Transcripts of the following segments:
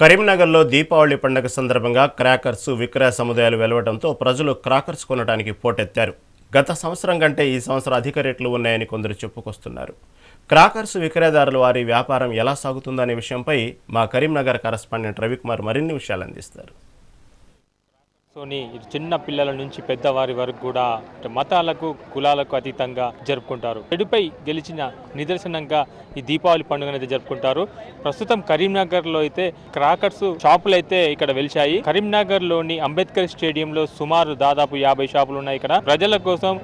కరీంనగర్లో దీపావళి పండుగ సందర్భంగా క్రాకర్స్ విక్రయ సముదాయాలు వెలవడంతో ప్రజలు క్రాకర్స్ కొనడానికి పోటెత్తారు. గత సంవత్సరం కంటే ఈ సంవత్సరం అధిక రేట్లు ఉన్నాయని కొందరు చెప్పుకొస్తున్నారు. క్రాకర్స్ విక్రయదారులు వారి వ్యాపారం ఎలా సాగుతుందనే విషయంపై మా కరీంనగర్ కరస్పాండెంట్ రవికుమార్ మరిన్ని విషయాలు అందిస్తారు. సోని చిన్న పిల్లల నుంచి పెద్దవారి వరకు కూడా మతాలకు కులాలకు అతీతంగా జరుపుకుంటారు. చెడుపై గెలిచిన నిదర్శనంగా ఈ దీపావళి పండుగ అనేది జరుపుకుంటారు. ప్రస్తుతం కరీంనగర్లో అయితే క్రాకర్స్ షాపులు అయితే ఇక్కడ వెలిచాయి కరీంనగర్లోని అంబేద్కర్ స్టేడియంలో సుమారు దాదాపు యాభై షాపులు ఉన్నాయి ఇక్కడ. ప్రజల కోసం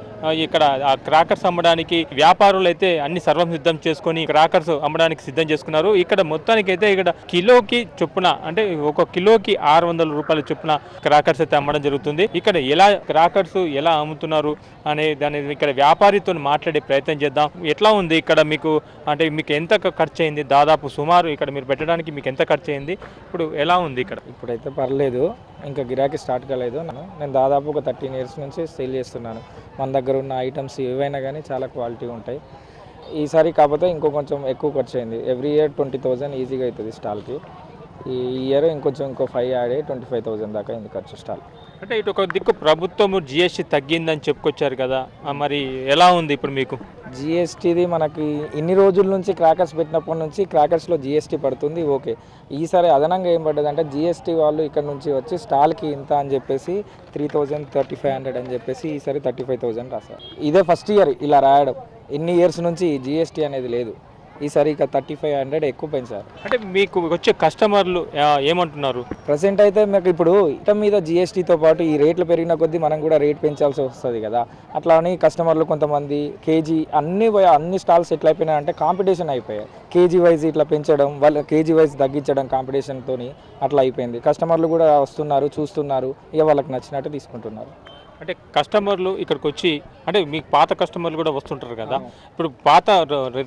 ఇక్కడ ఆ క్రాకర్స్ అమ్మడానికి వ్యాపారులు అయితే అన్ని సర్వం సిద్ధం చేసుకొని క్రాకర్స్ అమ్మడానికి సిద్ధం చేసుకున్నారు. ఇక్కడ మొత్తానికి అయితే ఇక్కడ కిలోకి చొప్పున అంటే ఒక కిలోకి ఆరు వందల రూపాయల చొప్పున క్రాకర్స్ అయితే అమ్మడం జరుగుతుంది. ఇక్కడ ఎలా క్రాకర్స్ ఎలా అమ్ముతున్నారు అనే దాని ఇక్కడ వ్యాపారితో మాట్లాడే ప్రయత్నం చేద్దాం. ఎట్లా ఉంది ఇక్కడ మీకు? అంటే మీకు ఎంత ఖర్చు అయింది దాదాపు సుమారు ఇక్కడ మీరు పెట్టడానికి మీకు ఎంత ఖర్చు అయింది ఇప్పుడు ఎలా ఉంది ఇక్కడ? ఇప్పుడైతే పర్లేదు. ఇంకా గిరాకీ స్టార్ట్ కాలేదు. నేను- నేను దాదాపు ఒక థర్టీన్ ఇయర్స్ నుంచి సేల్ చేస్తున్నాను. మన దగ్గర ఉన్న ఐటమ్స్ ఏవైనా కానీ చాలా క్వాలిటీ ఉంటాయి. ఈసారి కాకపోతే ఇంకో కొంచెం ఎక్కువ ఖర్చు అయింది ఎవ్రీ ఇయర్ ట్వంటీ థౌజండ్ ఈజీగా అవుతుంది స్టాల్కి. ఈ ఇయర్ ఇంకొంచెం ఇంకో ఫైవ్ యాడ్ అయ్యి ట్వంటీ ఫైవ్ థౌజండ్ దాకా అయింది ఖర్చు స్టాల్ అంటే ఇటు ఒక దిక్కు ప్రభుత్వము జిఎస్టీ తగ్గిందని చెప్పుకొచ్చారు కదా మరి ఎలా ఉంది ఇప్పుడు మీకు? జిఎస్టీది మనకి ఇన్ని రోజుల నుంచి క్రాకర్స్ పెట్టినప్పటి నుంచి క్రాకర్స్లో జిఎస్టీ పడుతుంది ఓకే. ఈసారి అదనంగా ఏం పడ్డది అంటే జిఎస్టీ వాళ్ళు ఇక్కడ నుంచి వచ్చి స్టాల్కి ఇంత అని చెప్పేసి three thousand thirty five hundred అని చెప్పేసి ఈసారి థర్టీ ఫైవ్ థౌజండ్ రాశారు. ఇదే ఫస్ట్ ఇయర్ ఇలా రాయడం. ఇన్ని ఇయర్స్ నుంచి జిఎస్టీ అనేది లేదు. ఈసారి ఇక థర్టీ ఫైవ్ హండ్రెడ్ ఎక్కువ పెంచారు అంటే మీకు వచ్చే కస్టమర్లు ఆ, ఏమంటున్నారు? ప్రజెంట్ అయితే మీకు ఇప్పుడు ఇటం మీద జిఎస్టీతో పాటు ఈ రేట్లు పెరిగిన కొద్దీ మనం కూడా రేట్ పెంచాల్సి వస్తుంది కదా. అట్లా అని కస్టమర్లు కొంతమంది కేజీ అన్ని పోయి- అన్ని స్టాల్స్ ఎట్లా అయిపోయినాయి అంటే కాంపిటీషన్ అయిపోయాయి. కేజీ వైజ్ ఇట్లా పెంచడం వాళ్ళ కేజీ వైజ్ తగ్గించడం కాంపిటీషన్తో అట్లా అయిపోయింది. కస్టమర్లు కూడా వస్తున్నారు చూస్తున్నారు ఇక వాళ్ళకి నచ్చినట్టు తీసుకుంటున్నారు. అంటే కస్టమర్లు ఇక్కడికి వచ్చి అంటే మీకు పాత కస్టమర్లు కూడా వస్తుంటారు కదా. ఇప్పుడు పాత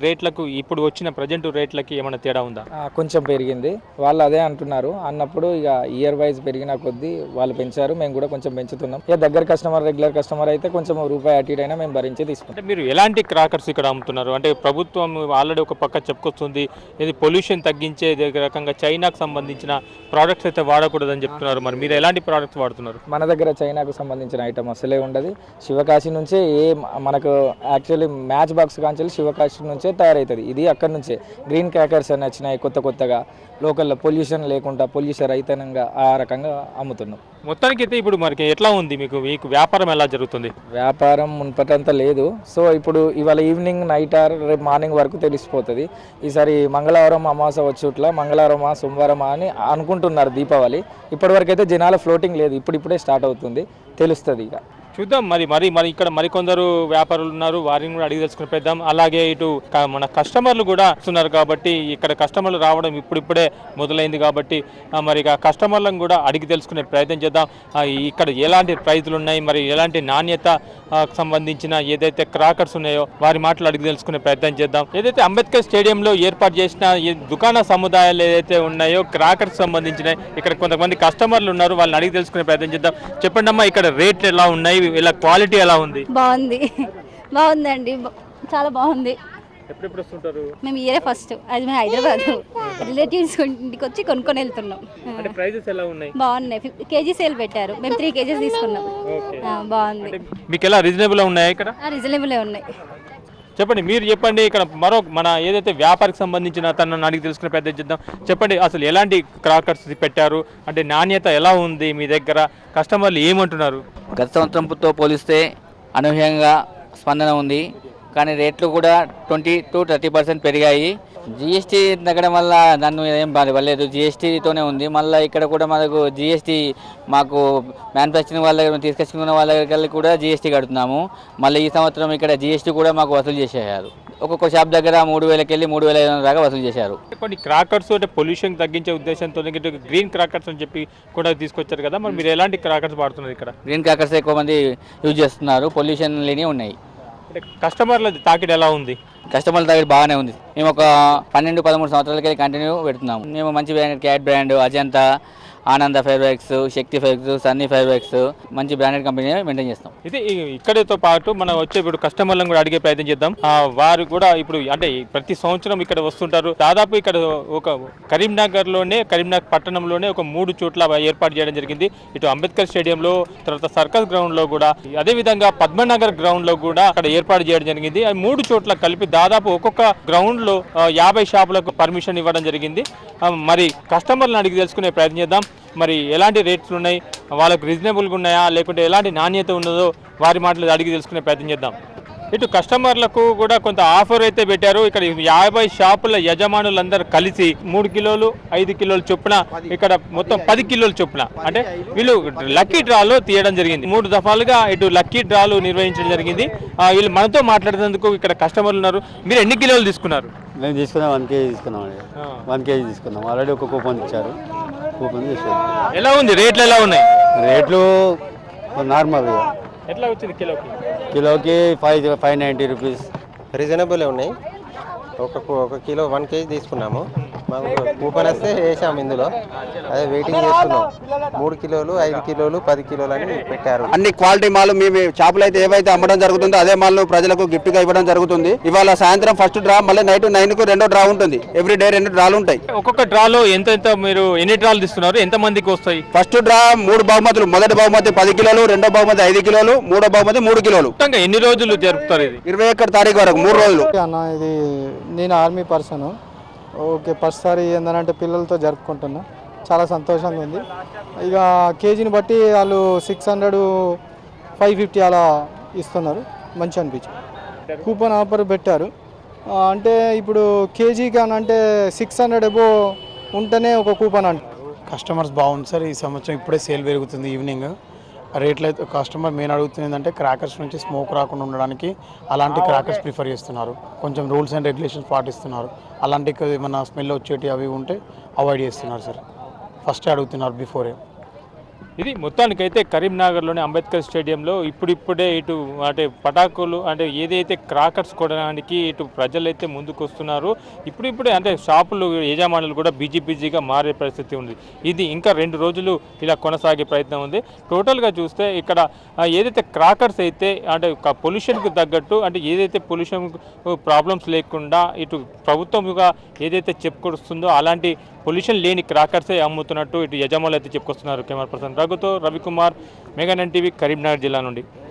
రేట్లకు ఇప్పుడు వచ్చిన ప్రజెంట్ రేట్లకి ఏమైనా తేడా ఉందా? కొంచెం పెరిగింది. వాళ్ళు అదే అంటున్నారు. అన్నప్పుడు ఇక ఇయర్ వైజ్ పెరిగిన కొద్దీ వాళ్ళు పెంచారు. మేము కూడా కొంచెం పెంచుతున్నాం. ఇక దగ్గర కస్టమర్ రెగ్యులర్ కస్టమర్ అయితే కొంచెం రూపాయి అటు అయినా మేము భరించి తీసుకుంటాం. అంటే మీరు ఎలాంటి క్రాకర్స్ ఇక్కడ అమ్ముతున్నారు? అంటే ప్రభుత్వం ఆల్రెడీ ఒక పక్క చెప్పుకొస్తుంది ఇది పొల్యూషన్ తగ్గించే రకంగా చైనాకు సంబంధించిన ప్రోడక్ట్స్ అయితే వాడకూడదని చెప్తున్నారు. మరి మీరు ఎలాంటి ప్రోడక్ట్స్ వాడుతున్నారు? మన దగ్గర చైనాకు సంబంధించిన ఐటమ్ అసలే ఉండదు. శివకాశి నుంచే ఏ మనకు యాక్చువల్లీ మ్యాచ్ బాక్స్ కాంచెల్లి శివకాశి నుంచే తయారవుతుంది ఇది అక్కడ నుంచే. గ్రీన్ క్రాకర్స్ అని వచ్చినాయి కొత్త కొత్తగా. లోకల్లో పొల్యూషన్ లేకుండా పొల్యూషన్ రహితంగా ఆ రకంగా అమ్ముతున్నాం. మొత్తానికి అయితే ఇప్పుడు మనకి ఎట్లా ఉంది? మీకు మీకు వ్యాపారం ఎలా జరుగుతుంది? వ్యాపారం మున్పటంత లేదు. సో ఇప్పుడు ఇవాళ ఈవినింగ్ నైట్ ఆర్ రేపు మార్నింగ్ వరకు తెలిసిపోతుంది. ఈసారి మంగళవారం అమాస వచ్చుట్ల మంగళవారమా సోమవారమా అని అనుకుంటున్నారు దీపావళి. ఇప్పటివరకు అయితే జనాల ఫ్లోటింగ్ లేదు. ఇప్పుడిప్పుడే స్టార్ట్ అవుతుంది. తెలుస్తుంది ఇక. చూద్దాం. మరి మరి మరి ఇక్కడ మరికొందరు వ్యాపారులు ఉన్నారు. వారిని కూడా అడిగి తెలుసుకుని పెద్దాం అలాగే ఇటు మన కస్టమర్లు కూడా వస్తున్నారు కాబట్టి ఇక్కడ కస్టమర్లు రావడం ఇప్పుడిప్పుడే మొదలైంది కాబట్టి మరి ఇక కస్టమర్లను కూడా అడిగి తెలుసుకునే ప్రయత్నం చేద్దాం. ఇక్కడ ఎలాంటి ప్రైజులు ఉన్నాయి? మరి ఎలాంటి నాణ్యత సంబంధించిన ఏదైతే క్రాకర్స్ ఉన్నాయో వారి మాటలు అడిగి తెలుసుకునే ప్రయత్నం చేద్దాం. ఏదైతే అంబేద్కర్ స్టేడియంలో ఏర్పాటు చేసిన దుకాణ సముదాయాలు ఏదైతే ఉన్నాయో క్రాకర్స్ సంబంధించిన ఇక్కడ కొంతమంది కస్టమర్లు ఉన్నారు. వాళ్ళని అడిగి తెలుసుకునే ప్రయత్నం చేద్దాం. చెప్పండి అమ్మా ఇక్కడ రేట్లు ఎలా ఉన్నాయి? ఇలా క్వాలిటీ ఎలా ఉంది? బాగుంది. బాగుందండి. చాలా బాగుంది. ఎప్పుడెప్పుడు వస్తుంటారు? మేము ఇయరే ఫస్ట్. అది మేము హైదరాబాద్. రిలేటివ్స్ ఇంటికి వచ్చి కొనుక్కొని వెళ్తున్నాం. అంటే ప్రైజెస్ ఎలా ఉన్నాయి? బాగున్నాయి. కేజీ సేల్ పెట్టారు. మేము త్రీ కేజీస్ తీసుకున్నాం. బాగుంది. మీకు ఎలా రీజనబుల్ ఉన్నాయా ఇక్కడ? రీజనబులే ఉన్నాయి. చెప్పండి మీరు చెప్పండి ఇక్కడ మరో మన ఏదైతే వ్యాపారికి సంబంధించిన తనను అడిగి తెలుసుకునే పెద్ద చేద్దాం. చెప్పండి అసలు ఎలాంటి క్రాకర్స్ పెట్టారు? అంటే నాణ్యత ఎలా ఉంది మీ దగ్గర? కస్టమర్లు ఏమంటున్నారు? గత సంవత్సరంతో పోలిస్తే అనూహ్యంగా స్పందన ఉంది. కానీ రేట్లు కూడా ట్వంటీ టు థర్టీ పర్సెంట్ పెరిగాయి. జిఎస్టీ తగ్గడం వల్ల నన్ను ఏం బాధ పడలేదు. జిఎస్టీతోనే ఉంది. మళ్ళీ ఇక్కడ కూడా మనకు జిఎస్టీ మాకు మ్యానుఫ్యాక్చరింగ్ వాళ్ళ దగ్గర తీసుకొచ్చుకున్న వాళ్ళ దగ్గర కూడా జిఎస్టీ కడుతున్నాము. మళ్ళీ ఈ సంవత్సరం ఇక్కడ జిఎస్టీ కూడా మాకు వసూలు చేసేసారు ఒక్కొక్క షాప్ దగ్గర మూడు వేలకి వెళ్ళి మూడు వేల ఐదు వందల దాకా వసూలు చేశారు. కొన్ని క్రాకర్స్ అంటే పొల్యూషన్ తగ్గించే ఉద్దేశంతో గ్రీన్ క్రాకర్స్ అని చెప్పి కూడా తీసుకొచ్చారు కదా. మరి మీరు ఎలాంటి క్రాకర్స్ వాడుతున్నారు ఇక్కడ? గ్రీన్ క్రాకర్స్ ఎక్కువ మంది యూజ్ చేస్తున్నారు. పొల్యూషన్ లేని ఉన్నాయి. అంటే కస్టమర్ల తాకిడి ఎలా ఉంది? కస్టమర్ల దగ్గర బాగానే ఉంది. మేము ఒక పన్నెండు పదమూడు సంవత్సరాలకి కంటిన్యూ పెడుతున్నాము. మేము మంచి branded cat brand Ajanta Ananda fireworks Shakti fireworks Sunny fireworks మంచి బ్రాండెడ్ కంపెనీ మెయింటైన్ చేస్తాం ఇది ఇక్కడతో పాటు మనం వచ్చే ఇప్పుడు కస్టమర్లను కూడా అడిగే ప్రయత్నం చేద్దాం. వారు కూడా ఇప్పుడు అంటే ప్రతి సంవత్సరం ఇక్కడ వస్తుంటారు. దాదాపు ఇక్కడ ఒక కరీంనగర్లోనే కరీంనగర్ పట్టణంలోనే ఒక మూడు చోట్ల ఏర్పాటు చేయడం జరిగింది. ఇటు అంబేద్కర్ స్టేడియంలో తర్వాత సర్కస్ గ్రౌండ్లో కూడా అదే విధంగా పద్మనగర్ గ్రౌండ్లో కూడా అక్కడ ఏర్పాటు చేయడం జరిగింది. మూడు చోట్ల కలిపి దాదాపు ఒక్కొక్క గ్రౌండ్లో యాభై షాపులకు పర్మిషన్ ఇవ్వడం జరిగింది. మరి కస్టమర్లను అడిగి తెలుసుకునే ప్రయత్నం చేద్దాం. మరి ఎలాంటి రేట్స్ ఉన్నాయి? వాళ్ళకు రీజనబుల్గా ఉన్నాయా? లేకుంటే ఎలాంటి నాణ్యత ఉన్నదో వారి మాటలు అడిగి తెలుసుకునే ప్రయత్నం చేద్దాం. ఇటు కస్టమర్లకు కూడా కొంత ఆఫర్ అయితే పెట్టారు. ఇక్కడ యాభై షాపుల యజమానులందరూ కలిసి మూడు కిలోలు ఐదు కిలోలు చొప్పున ఇక్కడ మొత్తం పది కిలోలు చొప్పున. అంటే వీళ్ళు లక్కీ డ్రాలో తీయడం జరిగింది. మూడు దఫాలుగా ఇటు లక్కీ డ్రాలు నిర్వహించడం జరిగింది. వీళ్ళు మనతో మాట్లాడేందుకు ఇక్కడ కస్టమర్లు ఉన్నారు. మీరు ఎన్ని కిలోలు తీసుకున్నారు? మేము తీసుకున్నాం వన్ కేజీ తీసుకున్నాం వన్ కేజీ తీసుకున్నాం. ఆల్రెడీ ఒక కూపన్ ఇచ్చారు. కూపన్ తీసుకున్నాం ఎలా ఉంది? రేట్లు ఎలా ఉన్నాయి? రేట్లు నార్మల్గా. ఎట్లా వచ్చింది కిలోకి? కిలోకి five five ninety rupees. Reasonable ఉన్నాయి. ఒక ఒక కిలో వన్ కేజీ తీసుకున్నాము. మాకు కూపన్ వస్తే వేసాము ఇందులో. అదే వెయిటింగ్ చేస్తున్నాం. మూడు కిలోలు ఐదు కిలోలు పది కిలోలు అని పెట్టారు. అన్ని క్వాలిటీ మాల్ మేము చేపలు అయితే ఏవైతే అమ్మడం జరుగుతుందో అదే మాల్ ప్రజలకు గిఫ్ట్గా ఇవ్వడం జరుగుతుంది. ఇవాళ సాయంత్రం ఫస్ట్ డ్రా మళ్ళీ నైట్ నైన్కు రెండో డ్రా ఉంటుంది. ఎవ్రీ డే రెండు డ్రాలు ఉంటాయి. ఒక్కొక్క డ్రాలో ఎంత ఎంత మీరు ఎన్ని డ్రాలు తీస్తున్నారు ఎంత మందికి వస్తాయి? ఫస్ట్ డ్రా మూడు బహుమతులు మొదటి బహుమతి పది కిలోలు రెండో బహుమతి ఐదు కిలోలు మూడో బహుమతి మూడు కిలోలు. ఎన్ని రోజులు జరుపుతారు ఇది? ఇరవై ఒక్కటి తారీఖు వరకు మూడు రోజులు. అన్న ఇది నేను ఆర్మీ పర్సన్ ఓకే ఫస్ట్ సారి ఏంటంటే పిల్లలతో జరుపుకుంటున్నా. చాలా సంతోషంగా ఉంది. ఇక కేజీని బట్టి వాళ్ళు సిక్స్ హండ్రెడ్ ఫైవ్ ఫిఫ్టీ అలా ఇస్తున్నారు. మంచి అనిపించింది. కూపన్ ఆఫర్ పెట్టారు. అంటే ఇప్పుడు కేజీకి కానీ అంటే సిక్స్ హండ్రెడ్ ఎబో ఉంటేనే ఒక కూపన్ అంట. కస్టమర్స్ బాగుంది సార్. ఈ సంవత్సరం ఇప్పుడే సేల్ పెరుగుతుంది ఈవినింగ్. రేట్లు అయితే కస్టమర్ మెయిన్ అడుగుతుంది ఏంటంటే క్రాకర్స్ నుంచి స్మోక్ రాకుండా ఉండడానికి అలాంటి క్రాకర్స్ ప్రిఫర్ చేస్తున్నారు. కొంచెం రూల్స్ అండ్ రెగ్యులేషన్స్ పాటిస్తున్నారు. అలాంటి ఏమన్నా స్మెల్ వచ్చేటి అవి ఉంటే అవాయిడ్ చేస్తున్నారు సార్ ఫస్ట్ అడుగుతున్నారు బిఫోరే ఇది మొత్తానికైతే కరీంనగర్లోని అంబేద్కర్ స్టేడియంలో ఇప్పుడిప్పుడే ఇటు అంటే పటాకులు అంటే ఏదైతే క్రాకర్స్ కొనడానికి ఇటు ప్రజలైతే ముందుకు వస్తున్నారు ఇప్పుడిప్పుడే అంటే షాపులు యజమానులు కూడా బిజీ బిజీగా మారే పరిస్థితి ఉంది. ఇది ఇంకా రెండు రోజులు ఇలా కొనసాగే ప్రయత్నం ఉంది. టోటల్గా చూస్తే ఇక్కడ ఏదైతే క్రాకర్స్ అయితే అంటే పొల్యూషన్కు తగ్గట్టు అంటే ఏదైతే పొల్యూషన్ ప్రాబ్లమ్స్ లేకుండా ఇటు ప్రభుత్వంగా ఏదైతే చెప్పుకొస్తుందో అలాంటి పొల్యూషన్ లేని క్రాకర్సే అమ్ముతున్నట్టు ఇటు యజమానులు అయితే చెప్పుకొస్తున్నారు కెమెరా పర్సన్ సాగుతో రవికుమార్ మెగానన్ టీవీ కరీంనగర్ జిల్లా నుండి.